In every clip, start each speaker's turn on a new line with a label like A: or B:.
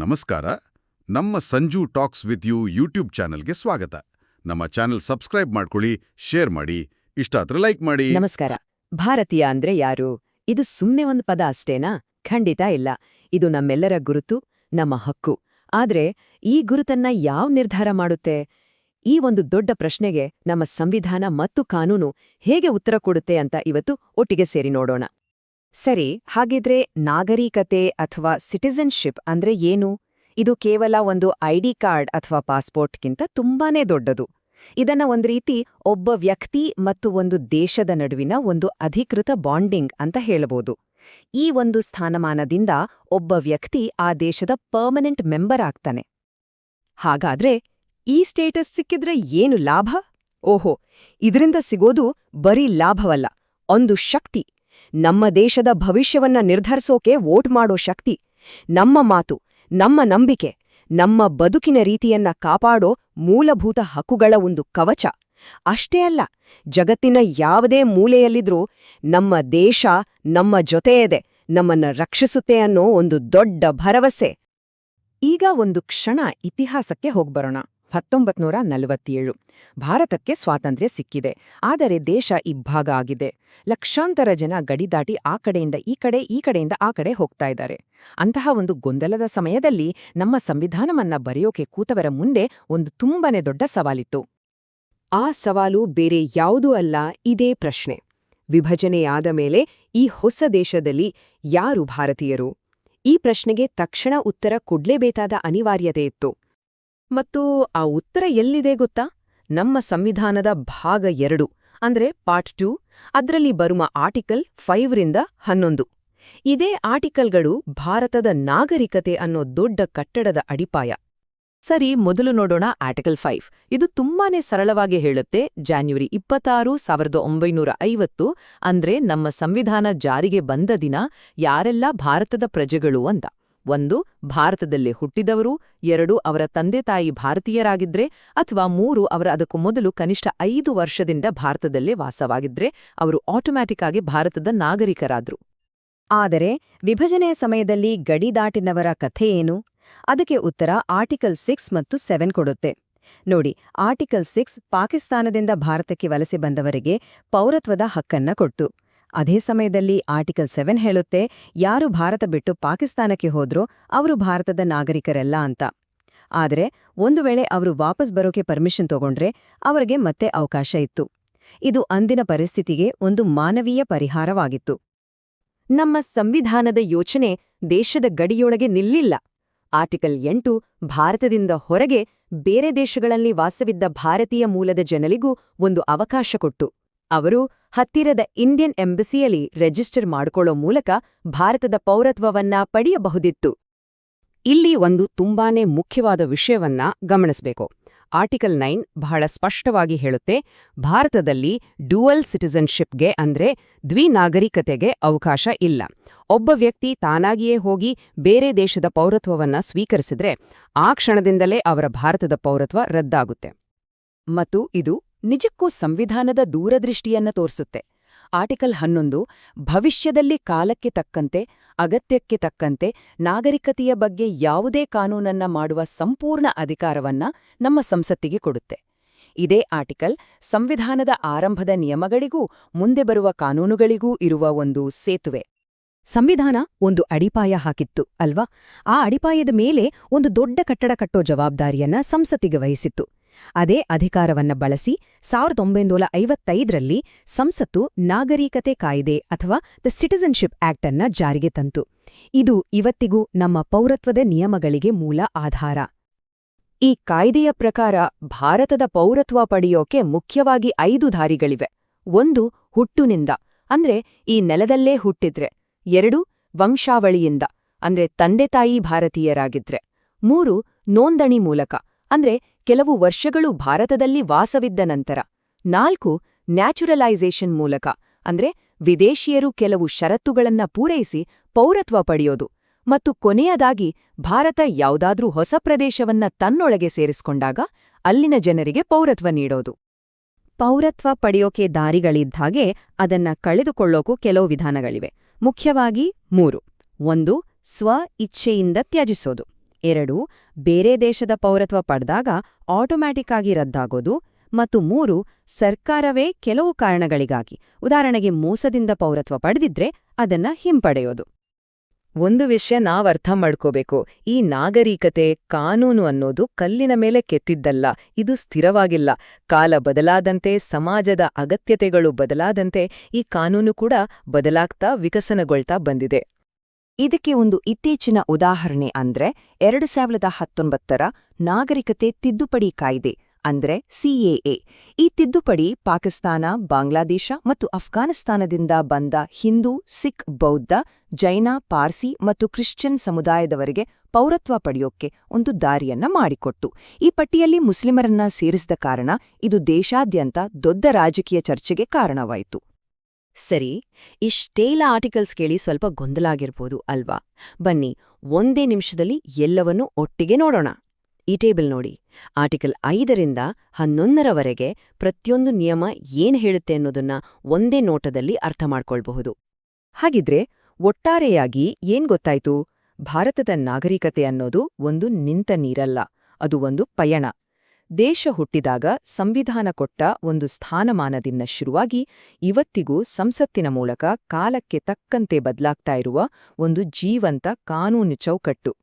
A: ನಮಸ್ಕಾರ. ನಮ್ಮ Sanju talks with you YouTube ಚಾನೆಲ್ಗೆ ಸ್ವಾಗತ. ನಮ್ಮ ಚಾನೆಲ್ ಸಬ್ಸ್ಕ್ರೈಬ್ ಮಾಡ್ಕೊಳ್ಳಿ, ಶೇರ್ ಮಾಡಿ. ಇಷ್ಟ ಆದ್ರೆ ಲೈಕ್ ಮಾಡಿ.
B: ನಮಸ್ಕಾರ. ಭಾರತೀಯ ಅಂದ್ರೆ ಯಾರು? ಇದು ಸುಮ್ಮನೆ ಒಂದು ಪದ ಅಷ್ಟೇನಾ? ಖಂಡಿತ ಇಲ್ಲ. ಇದು ನಮ್ಮೆಲ್ಲರ ಗುರುತು, ನಮ್ಮ ಹಕ್ಕು. ಆದ್ರೆ ಈ ಗುರುತನ್ನ ಯಾವ ನಿರ್ಧಾರ ಮಾಡುತ್ತೆ? ಈ ಒಂದು ದೊಡ್ಡ ಪ್ರಶ್ನೆಗೆ ನಮ್ಮ ಸಂವಿಧಾನ ಮತ್ತು ಕಾನೂನು ಹೇಗೆ ಉತ್ತರ ಕೊಡುತ್ತೆ ಅಂತ ಇವತ್ತು ಒಟ್ಟಿಗೆ ಸೇರಿ ನೋಡೋಣ. ಸರಿ, ಹಾಗಿದ್ರೆ ನಾಗರಿಕತೆ ಅಥವಾ ಸಿಟಿಜನ್ಶಿಪ್ ಅಂದ್ರೆ ಏನು? ಇದು ಕೇವಲ ಒಂದು ಐಡಿ ಕಾರ್ಡ್ ಅಥವಾ ಪಾಸ್ಪೋರ್ಟ್ಗಿಂತ ತುಂಬಾನೇ ದೊಡ್ಡದು. ಇದನ್ನ ಒಂದ್ ರೀತಿ ಒಬ್ಬ ವ್ಯಕ್ತಿ ಮತ್ತು ಒಂದು ದೇಶದ ನಡುವಿನ ಒಂದು ಅಧಿಕೃತ ಬಾಂಡಿಂಗ್ ಅಂತ ಹೇಳಬಹುದು ಈ ಒಂದು ಸ್ಥಾನಮಾನದಿಂದ ಒಬ್ಬ ವ್ಯಕ್ತಿ ಆ ದೇಶದ ಪರ್ಮನೆಂಟ್ ಮೆಂಬರ್ ಆಗ್ತಾನೆ. ಹಾಗಾದ್ರೆ ಈ ಸ್ಟೇಟಸ್ ಸಿಕ್ಕಿದ್ರೆ ಏನು ಲಾಭ? ಓಹೋ, ಇದರಿಂದ ಸಿಗೋದು ಬರೀ ಲಾಭವಲ್ಲ, ಒಂದು ಶಕ್ತಿ. ನಮ್ಮ ದೇಶದ ಭವಿಷ್ಯವನ್ನ ನಿರ್ಧರಿಸೋಕೆ ವೋಟ್ ಮಾಡೋ ಶಕ್ತಿ, ನಮ್ಮ ಮಾತು, ನಮ್ಮ ನಂಬಿಕೆ, ನಮ್ಮ ಬದುಕಿನ ರೀತಿಯನ್ನ ಕಾಪಾಡೋ ಮೂಲಭೂತ ಹಕ್ಕುಗಳ ಒಂದು ಕವಚ. ಅಷ್ಟೇ ಅಲ್ಲ, ಜಗತ್ತಿನ ಯಾವುದೇ ಮೂಲೆಯಲ್ಲಿದ್ರೂ ನಮ್ಮ ದೇಶ, ನಮ್ಮ ಜೊತೆಯದೆ ನಮ್ಮನ್ನ ರಕ್ಷಿಸುತ್ತೆ ಅನ್ನೋ ಒಂದು ದೊಡ್ಡ ಭರವಸೆ. ಈಗ ಒಂದು ಕ್ಷಣ ಇತಿಹಾಸಕ್ಕೆ ಹೋಗ್ಬರೋಣ. ಹತ್ತೊಂಬತ್ನೂರ ನಲವತ್ತೇಳು. ಭಾರತಕ್ಕೆ ಸ್ವಾತಂತ್ರ್ಯ ಸಿಕ್ಕಿದೆ. ಆದರೆ ದೇಶ ಇಬ್ಬಾಗ ಆಗಿದೆ. ಲಕ್ಷಾಂತರ ಜನ ಗಡಿ ದಾಟಿ ಆ ಕಡೆಯಿಂದ ಈ ಕಡೆ, ಈ ಕಡೆಯಿಂದ ಆ ಕಡೆ ಹೋಗ್ತಾ ಇದ್ದಾರೆ. ಅಂತಹ ಒಂದು ಗೊಂದಲದ ಸಮಯದಲ್ಲಿ ನಮ್ಮ ಸಂವಿಧಾನವನ್ನ ಬರೆಯೋಕೆ ಕೂತವರ ಮುಂದೆ ಒಂದು ತುಂಬಾನೇ ದೊಡ್ಡ ಸವಾಲಿತ್ತು. ಆ ಸವಾಲು ಬೇರೆ ಯಾವುದೂ ಅಲ್ಲ, ಇದೇ ಪ್ರಶ್ನೆ. ವಿಭಜನೆಯಾದ ಮೇಲೆ ಈ ಹೊಸ ದೇಶದಲ್ಲಿ ಯಾರು ಭಾರತೀಯರು? ಈ ಪ್ರಶ್ನೆಗೆ ತಕ್ಷಣ ಉತ್ತರ ಕೊಡ್ಲೇಬೇಕಾದ ಅನಿವಾರ್ಯತೆ ಇತ್ತು. ಮತ್ತು ಆ ಉತ್ತರ ಎಲ್ಲಿದೆ ಗೊತ್ತಾ? ನಮ್ಮ ಸಂವಿಧಾನದ ಭಾಗ ಎರಡು, ಅಂದ್ರೆ ಪಾರ್ಟ್ ಟೂ, ಅದರಲ್ಲಿ ಬರುವ ಆರ್ಟಿಕಲ್ ಫೈವ್ರಿಂದ ಹನ್ನೊಂದು. ಇದೇ ಆರ್ಟಿಕಲ್ಗಳು ಭಾರತದ ನಾಗರಿಕತೆ ಅನ್ನೋ ದೊಡ್ಡ ಕಟ್ಟಡದ ಅಡಿಪಾಯ. ಸರಿ, ಮೊದಲು ನೋಡೋಣ ಆರ್ಟಿಕಲ್ ಫೈವ್. ಇದು ತುಂಬಾನೇ ಸರಳವಾಗಿ ಹೇಳುತ್ತೆ ಜಾನ್ವರಿ ಇಪ್ಪತ್ತಾರು, ಸಾವಿರದ ಒಂಬೈನೂರ ಐವತ್ತು, ಅಂದ್ರೆ ನಮ್ಮ ಸಂವಿಧಾನ ಜಾರಿಗೆ ಬಂದ ದಿನ ಯಾರೆಲ್ಲ ಭಾರತದ ಪ್ರಜೆಗಳು ಅಂತ. ಒಂದು, ಭಾರತದಲ್ಲೇ ಹುಟ್ಟಿದವರು, ಎರಡು, ಅವರ ತಂದೆ ತಾಯಿ ಭಾರತೀಯರಾಗಿದ್ರೆ, ಅಥವಾ ಮೂರು, ಅವರ ಅದಕ್ಕೂ ಮೊದಲು ಕನಿಷ್ಠ ಐದು ವರ್ಷದಿಂದ ಭಾರತದಲ್ಲೇ ವಾಸವಾಗಿದ್ರೆ, ಅವರು ಆಟೋಮ್ಯಾಟಿಕ್ ಆಗಿ ಭಾರತದ ನಾಗರಿಕರಾದ್ರು. ಆದರೆ, ವಿಭಜನೆಯ ಸಮಯದಲ್ಲಿ ಗಡಿ ದಾಟಿನವರ ಕಥೆ ಏನು? ಅದಕ್ಕೆ ಉತ್ತರ ಆರ್ಟಿಕಲ್ ಸಿಕ್ಸ್ ಮತ್ತು ಸೆವೆನ್ ಕೊಡುತ್ತೆ. ನೋಡಿ ಆರ್ಟಿಕಲ್ ಸಿಕ್ಸ್ ಪಾಕಿಸ್ತಾನದಿಂದ ಭಾರತಕ್ಕೆ ವಲಸೆ ಬಂದವರಿಗೆ ಪೌರತ್ವದ ಹಕ್ಕನ್ನ ಕೊಡ್ತು. ಅದೇ ಸಮಯದಲ್ಲಿ ಆರ್ಟಿಕಲ್ ಸೆವೆನ್ ಹೇಳುತ್ತೆ, ಯಾರು ಭಾರತ ಬಿಟ್ಟು ಪಾಕಿಸ್ತಾನಕ್ಕೆ ಹೋದ್ರೋ ಅವರು ಭಾರತದ ನಾಗರಿಕರಲ್ಲ ಅಂತ. ಆದರೆ ಒಂದು ವೇಳೆ ಅವರು ವಾಪಸ್ ಬರೋಕೆ ಪರ್ಮಿಷನ್ ತಗೊಂಡ್ರೆ ಅವರಿಗೆ ಮತ್ತೆ ಅವಕಾಶ ಇತ್ತು. ಇದು ಅಂದಿನ ಪರಿಸ್ಥಿತಿಗೆ ಒಂದು ಮಾನವೀಯ ಪರಿಹಾರವಾಗಿತ್ತು. ನಮ್ಮ ಸಂವಿಧಾನದ ಯೋಚನೆ ದೇಶದ ಗಡಿಯೊಳಗೆ ನಿಲ್ಲಿಲ್ಲ. ಆರ್ಟಿಕಲ್ ಎಂಟು ಭಾರತದಿಂದ ಹೊರಗೆ ಬೇರೆ ದೇಶಗಳಲ್ಲಿ ವಾಸವಿದ್ದ ಭಾರತೀಯ ಮೂಲದ ಜನರಿಗೂ ಒಂದು ಅವಕಾಶ ಕೊಟ್ಟು. ಅವರು ಹತ್ತಿರದ ಇಂಡಿಯನ್ ಎಂಬಸಿಯಲ್ಲಿ ರಿಜಿಸ್ಟರ್ ಮಾಡಿಕೊಳ್ಳೋ ಮೂಲಕ ಭಾರತದ ಪೌರತ್ವವನ್ನ ಪಡೆಯಬಹುದಿತ್ತು. ಇಲ್ಲಿ ಒಂದು ತುಂಬಾನೇ ಮುಖ್ಯವಾದ ವಿಷಯವನ್ನ ಗಮನಿಸಬೇಕು. ಆರ್ಟಿಕಲ್ ನೈನ್ ಬಹಳ ಸ್ಪಷ್ಟವಾಗಿ ಹೇಳುತ್ತೆ, ಭಾರತದಲ್ಲಿ ಡ್ಯುಯಲ್ ಸಿಟಿಸನ್ಶಿಪ್ಗೆ ಅಂದ್ರೆ ದ್ವಿನಾಗರಿಕತೆಗೆ ಅವಕಾಶ ಇಲ್ಲ. ಒಬ್ಬ ವ್ಯಕ್ತಿ ತಾನಾಗಿಯೇ ಹೋಗಿ ಬೇರೆ ದೇಶದ ಪೌರತ್ವವನ್ನ ಸ್ವೀಕರಿಸಿದ್ರೆ ಆ ಕ್ಷಣದಿಂದಲೇ ಅವರ ಭಾರತದ ಪೌರತ್ವ ರದ್ದಾಗುತ್ತೆ. ಮತ್ತು ಇದು ನಿಜಕ್ಕೂ ಸಂವಿಧಾನದ ದೂರದೃಷ್ಟಿಯನ್ನ ತೋರಿಸುತ್ತೆ. ಆರ್ಟಿಕಲ್ ಹನ್ನೊಂದು, ಭವಿಷ್ಯದಲ್ಲಿ ಕಾಲಕ್ಕೆ ತಕ್ಕಂತೆ, ಅಗತ್ಯಕ್ಕೆ ತಕ್ಕಂತೆ, ನಾಗರಿಕತೆಯ ಬಗ್ಗೆ ಯಾವುದೇ ಕಾನೂನನ್ನ ಮಾಡುವ ಸಂಪೂರ್ಣ ಅಧಿಕಾರವನ್ನ ನಮ್ಮ ಸಂಸತ್ತಿಗೆ ಕೊಡುತ್ತೆ. ಇದೇ ಆರ್ಟಿಕಲ್ ಸಂವಿಧಾನದ ಆರಂಭದ ನಿಯಮಗಳಿಗೂ, ಮುಂದೆ ಬರುವ ಕಾನೂನುಗಳಿಗೂ ಇರುವ ಒಂದು ಸೇತುವೆ. ಸಂವಿಧಾನ ಒಂದು ಅಡಿಪಾಯ ಹಾಕಿತ್ತು, ಅಲ್ವಾ? ಆ ಅಡಿಪಾಯದ ಮೇಲೆ ಒಂದು ದೊಡ್ಡ ಕಟ್ಟಡ ಕಟ್ಟೋ ಜವಾಬ್ದಾರಿಯನ್ನ ಸಂಸತ್ತಿಗೆ ವಹಿಸಿತ್ತು. ಅದೇ ಅಧಿಕಾರವನ್ನ ಬಳಸಿ ಸಾವಿರದ ಒಂಬೈನೂರ ಐವತ್ತೈದರಲ್ಲಿ ಸಂಸತ್ತು ನಾಗರಿಕತೆ ಕಾಯ್ದೆ ಅಥವಾ ದ ಸಿಟಿಜನ್ಶಿಪ್ ಆಕ್ಟ್ ಜಾರಿಗೆ ತಂತು. ಇದು ಇವತ್ತಿಗೂ ನಮ್ಮ ಪೌರತ್ವದ ನಿಯಮಗಳಿಗೆ ಮೂಲ ಆಧಾರ. ಈ ಕಾಯ್ದೆಯ ಪ್ರಕಾರ ಭಾರತದ ಪೌರತ್ವ ಪಡೆಯೋಕೆ ಮುಖ್ಯವಾಗಿ ಐದು ದಾರಿಗಳಿವೆ. ಒಂದು, ಹುಟ್ಟುನಿಂದ, ಅಂದ್ರೆ ಈ ನೆಲದಲ್ಲೇ ಹುಟ್ಟಿದ್ರೆ. ಎರಡು, ವಂಶಾವಳಿಯಿಂದ, ಅಂದ್ರೆ ತಂದೆ ತಾಯಿ ಭಾರತೀಯರಾಗಿದ್ರೆ. ಮೂರು, ನೋಂದಣಿ ಮೂಲಕ, ಅಂದ್ರೆ ಕೆಲವು ವರ್ಷಗಳು ಭಾರತದಲ್ಲಿ ವಾಸವಿದ್ದ ನಂತರ. ನಾಲ್ಕು, ನ್ಯಾಚುರಲೈಸೇಷನ್ ಮೂಲಕ, ಅಂದ್ರೆ ವಿದೇಶಿಯರು ಕೆಲವು ಷರತ್ತುಗಳನ್ನ ಪೂರೈಸಿ ಪೌರತ್ವ ಪಡೆಯೋದು. ಮತ್ತು ಕೊನೆಯದಾಗಿ, ಭಾರತ ಯಾವುದಾದ್ರೂ ಹೊಸ ಪ್ರದೇಶವನ್ನ ತನ್ನೊಳಗೆ ಸೇರಿಸ್ಕೊಂಡಾಗ ಅಲ್ಲಿನ ಜನರಿಗೆ ಪೌರತ್ವ ನೀಡೋದು. ಪೌರತ್ವ ಪಡೆಯೋಕೆ ದಾರಿಗಳಿದ್ದಾಗೆ ಅದನ್ನ ಕಳೆದುಕೊಳ್ಳೋಕು ಕೆಲವು ವಿಧಾನಗಳಿವೆ. ಮುಖ್ಯವಾಗಿ ಮೂರು. ಒಂದು, ಸ್ವ ಇಚ್ಛೆಯಿಂದ ತ್ಯಜಿಸೋದು. ಎರಡು, ಬೇರೆ ದೇಶದ ಪೌರತ್ವ ಪಡೆದಾಗ ಆಟೋಮ್ಯಾಟಿಕ್ ಆಗಿ ರದ್ದಾಗೋದು ಮತ್ತು ಮೂರು, ಸರ್ಕಾರವೇ ಕೆಲವು ಕಾರಣಗಳಿಗಾಗಿ, ಉದಾಹರಣೆಗೆ ಮೋಸದಿಂದ ಪೌರತ್ವ ಪಡೆದಿದ್ರೆ ಅದನ್ನ ಹಿಂಪಡೆಯೋದು. ಒಂದು ವಿಷಯ ನಾವ್ ಅರ್ಥ ಮಾಡ್ಕೋಬೇಕು, ಈ ನಾಗರಿಕತೆ ಕಾನೂನು ಅನ್ನೋದು ಕಲ್ಲಿನ ಮೇಲೆ ಕೆತ್ತಿದ್ದಲ್ಲ, ಇದು ಸ್ಥಿರವಾಗಿಲ್ಲ, ಕಾಲ ಬದಲಾದಂತೆ, ಸಮಾಜದ ಅಗತ್ಯತೆಗಳು ಬದಲಾದಂತೆ ಈ ಕಾನೂನು ಕೂಡ ಬದಲಾಗ್ತಾ ವಿಕಸನಗೊಳ್ತಾ ಬಂದಿದೆ. ಇದಕ್ಕೆ ಒಂದು ಇತ್ತೀಚಿನ ಉದಾಹರಣೆ ಅಂದ್ರೆ ಎರಡು ಸಾವಿರದ ಹತ್ತೊಂಬತ್ತರ ನಾಗರಿಕತೆ ತಿದ್ದುಪಡಿ ಕಾಯ್ದೆ, ಅಂದ್ರೆ ಸಿಎಎ ಈ ತಿದ್ದುಪಡಿ ಪಾಕಿಸ್ತಾನ, ಬಾಂಗ್ಲಾದೇಶ ಮತ್ತು ಅಫ್ಘಾನಿಸ್ತಾನದಿಂದ ಬಂದ ಹಿಂದೂ, ಸಿಖ್, ಬೌದ್ಧ, ಜೈನ, ಪಾರ್ಸಿ ಮತ್ತು ಕ್ರಿಶ್ಚಿಯನ್ ಸಮುದಾಯದವರಿಗೆ ಪೌರತ್ವ ಪಡೆಯೋಕ್ಕೆ ಒಂದು ದಾರಿಯನ್ನ ಮಾಡಿಕೊಟ್ಟು. ಈ ಪಟ್ಟಿಯಲ್ಲಿ ಮುಸ್ಲಿಮರನ್ನ ಸೇರಿಸಿದ ಕಾರಣ ಇದು ದೇಶಾದ್ಯಂತ ದೊಡ್ಡ ರಾಜಕೀಯ ಚರ್ಚೆಗೆ ಕಾರಣವಾಯಿತು. ಸರಿ ಇಷ್ಟೇಲ ಆರ್ಟಿಕಲ್ಸ್ ಕೇಳಿ ಸ್ವಲ್ಪ ಗೊಂದಲ ಆಗಿರ್ಬೋದು ಅಲ್ವಾ? ಬನ್ನಿ, ಒಂದೇ ನಿಮಿಷದಲ್ಲಿ ಎಲ್ಲವನ್ನೂ ಒಟ್ಟಿಗೆ ನೋಡೋಣ. ಈ ಟೇಬಲ್ ನೋಡಿ, ಆರ್ಟಿಕಲ್ ಐದರಿಂದ ಹನ್ನೊಂದರವರೆಗೆ ಪ್ರತಿಯೊಂದು ನಿಯಮ ಏನ್ ಹೇಳುತ್ತೆ ಅನ್ನೋದನ್ನ ಒಂದೇ ನೋಟದಲ್ಲಿ ಅರ್ಥ ಮಾಡ್ಕೊಳ್ಬಹುದು. ಹಾಗಿದ್ರೆ, ಒಟ್ಟಾರೆಯಾಗಿ ಏನ್ ಗೊತ್ತಾಯ್ತು? ಭಾರತದ ನಾಗರಿಕತೆ ಅನ್ನೋದು ಒಂದು ನಿಂತ ನೀರಲ್ಲ, ಅದು ಒಂದು ಪಯಣ. ದೇಶ ಹುಟ್ಟಿದಾಗ ಸಂವಿಧಾನ ಕೊಟ್ಟ ಒಂದು ಸ್ಥಾನಮಾನದಿಂದ ಶುರುವಾಗಿ ಇವತ್ತಿಗೂ ಸಂಸತ್ತಿನ ಮೂಲಕ ಕಾಲಕ್ಕೆ ತಕ್ಕಂತೆ ಬದಲಾಗ್ತಾ ಇರುವ ಒಂದು ಜೀವಂತ ಕಾನೂನು ಚೌಕಟ್ಟು.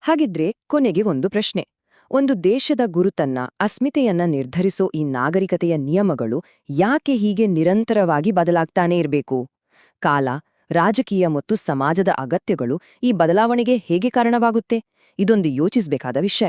B: ಹಾಗಿದ್ರೆ ಕೊನೆಗೆ ಒಂದು ಪ್ರಶ್ನೆ. ಒಂದು ದೇಶದ ಗುರುತನ್ನ, ಅಸ್ಮಿತೆಯನ್ನ ನಿರ್ಧರಿಸೋ ಈ ನಾಗರಿಕತೆಯ ನಿಯಮಗಳು ಯಾಕೆ ಹೀಗೆ ನಿರಂತರವಾಗಿ ಬದಲಾಗ್ತಾನೇ ಇರಬೇಕು? ಕಾಲ, ರಾಜಕೀಯ ಮತ್ತು ಸಮಾಜದ ಅಗತ್ಯಗಳು ಈ ಬದಲಾವಣೆಗೆ ಹೇಗೆ ಕಾರಣವಾಗುತ್ತೆ? ಇದೊಂದು ಯೋಚಿಸಬೇಕಾದ ವಿಷಯ.